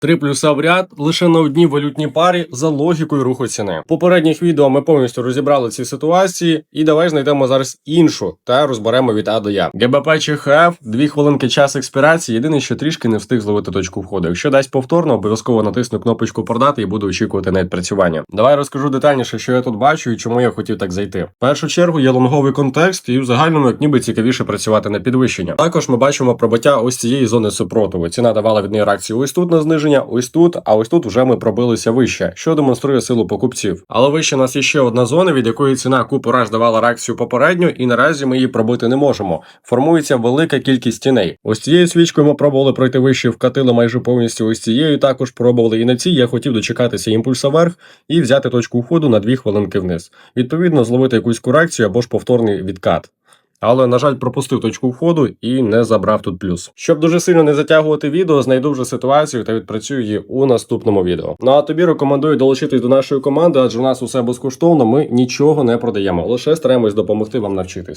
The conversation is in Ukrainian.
Три плюса в ряд лише на одній валютній парі за логікою руху ціни. В попередніх відео ми повністю розібрали ці ситуації, і давай знайдемо зараз іншу та розберемо від А до Я. ГБП чи ХФ, дві хвилинки час експірації. Єдине, що трішки не встиг зловити точку входу. Якщо дасть повторно, обов'язково натисну кнопочку продати і буду очікувати на відпрацювання. Давай розкажу детальніше, що я тут бачу і чому я хотів так зайти. В першу чергу є лонговий контекст, і в загальному як ніби цікавіше працювати на підвищення. Також ми бачимо пробиття ось цієї зони супротиву. Ціна давала від неї реакцію ось тут на зниження, ось тут, а ось тут вже ми пробилися вище, що демонструє силу покупців. Але вище нас є ще одна зона, від якої ціна купу раз давала реакцію попередню, і наразі ми її пробити не можемо. Формується велика кількість тіней. Ось цією свічкою ми пробували пройти вище, вкатили майже повністю. Ось цією також пробували. І на цій я хотів дочекатися імпульса вверх і взяти точку входу на дві хвилинки вниз. Відповідно, зловити якусь корекцію або ж повторний відкат. Але, на жаль, пропустив точку входу і не забрав тут плюс. Щоб дуже сильно не затягувати відео, знайду вже ситуацію та відпрацюю її у наступному відео. Ну а тобі рекомендую долучитись до нашої команди, адже у нас усе безкоштовно. Ми нічого не продаємо, лише стараємось допомогти вам навчитись.